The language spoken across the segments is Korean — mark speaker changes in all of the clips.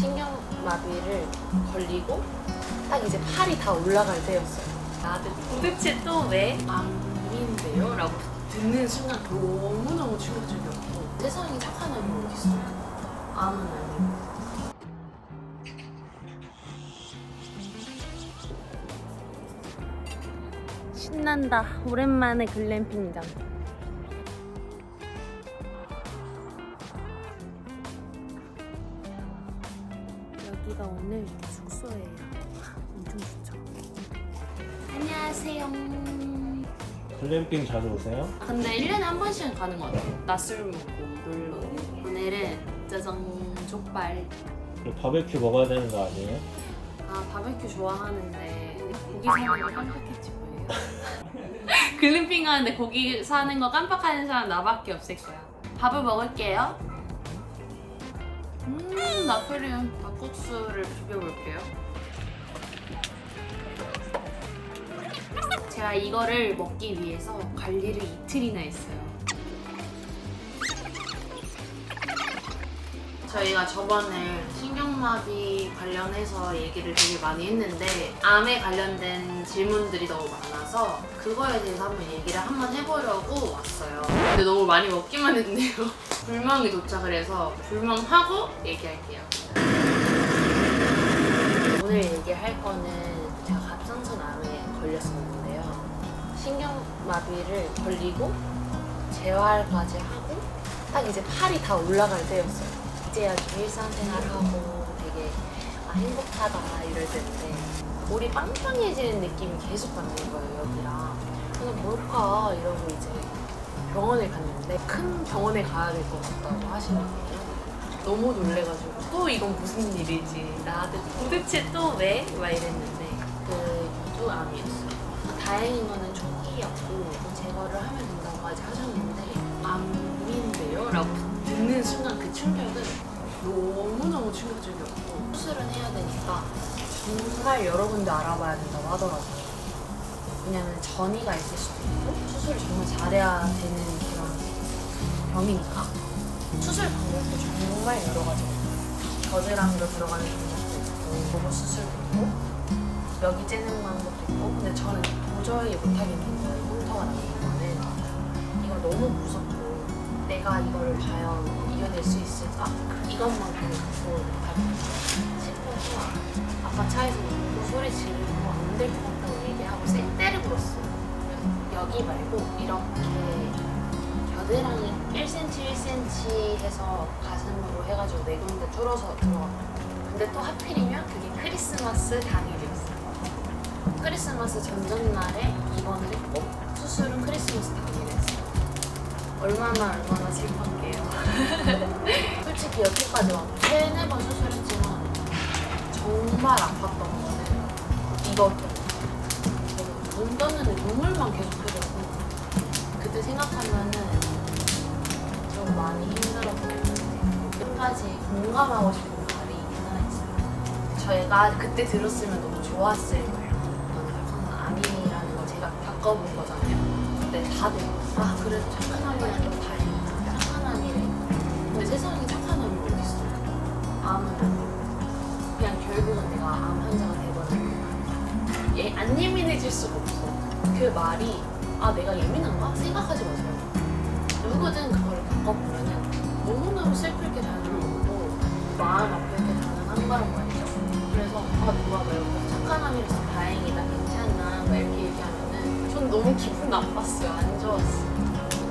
Speaker 1: 신경마비를 걸리고 딱 이제 팔이 다 올라갈 때였어요. 나한테 도대체 또 왜 암인데요? 라고 듣는 순간 너무너무 충격적이었고 세상에 착한 암이 어딨어 암은 아니고 신난다 오랜만에 글램핑장 여기가 오늘 숙소예요. 엄청 좋죠? 안녕하세요.
Speaker 2: 글램핑 자주 오세요?
Speaker 1: 근데 1년에 한 번씩은 가는 것 같아요. 낮술 먹고 놀러. 오늘은 짜장 족발.
Speaker 2: 그리고 바베큐 먹어야 되는 거 아니에요?
Speaker 1: 아 바베큐 좋아하는데 고기 사는 거 깜빡했지 뭐예요? 글램핑 하는데 고기 사는 거 깜빡하는 사람 나밖에 없을 거야. 밥을 먹을게요 음 나폴리온 닭국수를 비벼볼게요. 제가 이거를 먹기 위해서 관리를 이틀이나 했어요. 저희가 저번에 신경 마비 관련해서 얘기를 되게 많이 했는데 암에 관련된 질문들이 너무 많아서 그거에 대해서 한번 얘기를 한번 해보려고 왔어요. 근데 너무 많이 먹기만 했네요. 불멍이 도착을 해서 불멍하고 얘기할게요. 오늘 얘기할 거는 제가 갑상선 암에 걸렸었는데요. 신경마비를 걸리고 재활까지 하고 딱 이제 팔이 다 올라갈 때였어요. 이제야 좀 일상생활하고 되게 아, 행복하다 이럴 때인데 볼이 빵빵해지는 느낌이 계속 받는 거예요 여기랑 그래서 뭘까 이러고 이제 병원에 갔는데 큰 병원에 가야 될 것 같다고 하시는 거예요 너무 놀래가지고 또 이건 무슨 일이지 나한테 도대체 또 왜? 막 이랬는데 그 유두암이었어요 다행인 거는 초기였고 제거를 하면 된다고까지 하셨는데? 라고 듣는 순간 그 충격은 너무너무 충격적이었고 수술은 해야 되니까 정말 여러 군데 알아봐야 된다고 하더라고요. 왜냐면 전이가 있을 수도 있고 수술을 정말 잘해야 되는 그런 병이니까 수술 방법도 정말 여러 있어요 겨드랑이로 들어가는 방법도 있고 보고 수술도 있고 여기 째는 방법도 있고 근데 저는 도저히 못하겠는 거예요 흉터가 나는 거는 이거 너무 무섭고 내가 이거를 과연 이겨낼 수 있을까? 이것만큼은 극복을 못하겠다 싶어서 아까 차에서 울고 소리 지르고 안 될 것 같다고 얘기하고 쌩 때리고 울었어요. 그래서 여기 말고 이렇게 겨드랑이 1cm 1cm 해서 가슴으로 해가지고 네 군데 뚫어서 들어갔거든요 근데 또 하필이면 그게 크리스마스 당일이었어요. 크리스마스 전전날에 입원을 했고 수술은 크리스마스 당일에 했어요 얼마나 얼마나 슬펐게요. 솔직히 여태까지 막 세네 번 수술했지만 정말 아팠던 거는 이거 때문에. 눈 떴는데 눈물만 계속 흐르고 그때 생각하면은 좀 많이 같아요. 끝까지 공감하고 싶은 말이 하나 있어요. 저희가 그때 들었으면 너무 좋았을 거예요. 저는 아니라는 걸 제가 바꿔본 거잖아요. 근데 다들. 아 그래도 착한 건 다행이다 착한 아미래 근데 세상에 착한 아미 어딨어? 암은 아니고 그냥 결국은 내가 암 환자가 되거나 얘안 예민해질 수가 없어. 그 말이 아 내가 예민한가? 생각하지 마세요. 누구든 그걸 겪어보면은 너무너무 슬플 게 당연하고 마음 아플 게 당연한 거란 말이죠. 그래서 아 누가 왜 착한 암이라서 다행이다 괜찮아 막 이렇게 너무 기분 나빴어요. 안 좋았어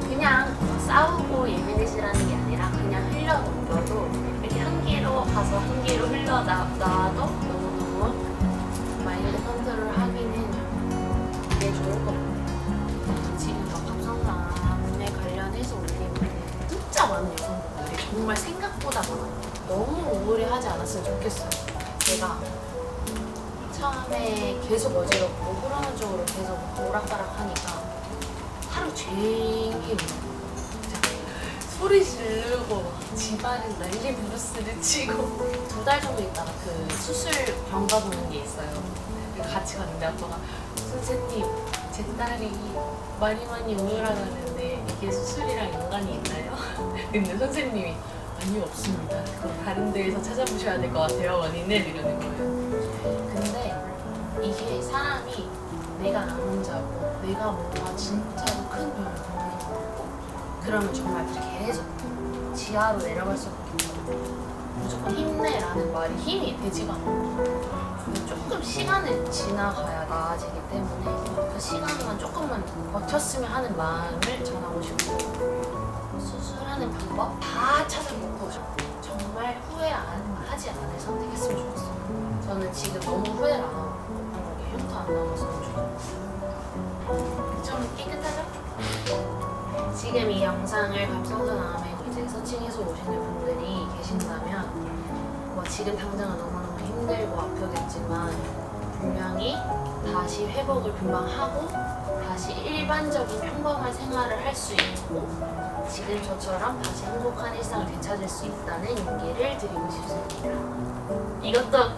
Speaker 1: 그냥 싸우고 예민해지라는 게 아니라 그냥 흘려넘겨도 이렇게 한 개로 가서 한 개로 흘러나와도 너무너무 마인드 컨트롤 하기는 되게 좋을 것 같아요. 지금 저 갑상선암에 관련해서 올리면 진짜 많은 여성분들이 정말 생각보다 많아요. 너무 우울해하지 않았으면 좋겠어요. 제가 처음에 계속 어지럽고 호르몬 쪽으로 계속 오락가락 하니까 하루 종일 소리 지르고 막 집안에서 난리 부르스를 치고 두 달 정도 있다가 그 수술 병 가 보는 게 있어요 같이 갔는데 아빠가 선생님 제 딸이 많이 많이 우울하다는데 이게 수술이랑 연관이 있나요? 근데 선생님이 아니요 없습니다. 그건 다른 데에서 찾아보셔야 될 것 같아요 원인을 이러는 거예요. 내가 나 혼자고 내가 뭔가 진짜로 큰 병을 겪고 그러면 정말 계속 지하로 내려갈 수밖에 없고 무조건 힘내라는 말이 힘이 되지가 않아요. 조금 시간을 지나가야 나아지기 때문에 그 시간만 조금만 버텼으면 하는 마음을 전하고 싶고 지금 이 영상을 감성선암에 이제 서칭해서 오시는 분들이 계신다면 뭐 지금 당장은 너무너무 힘들고 아프겠지만 분명히 다시 회복을 금방 하고 다시 일반적인 평범한 생활을 할 수 있고 지금 저처럼 다시 행복한 일상을 되찾을 수 있다는 용기를 드리고 싶습니다. 이것도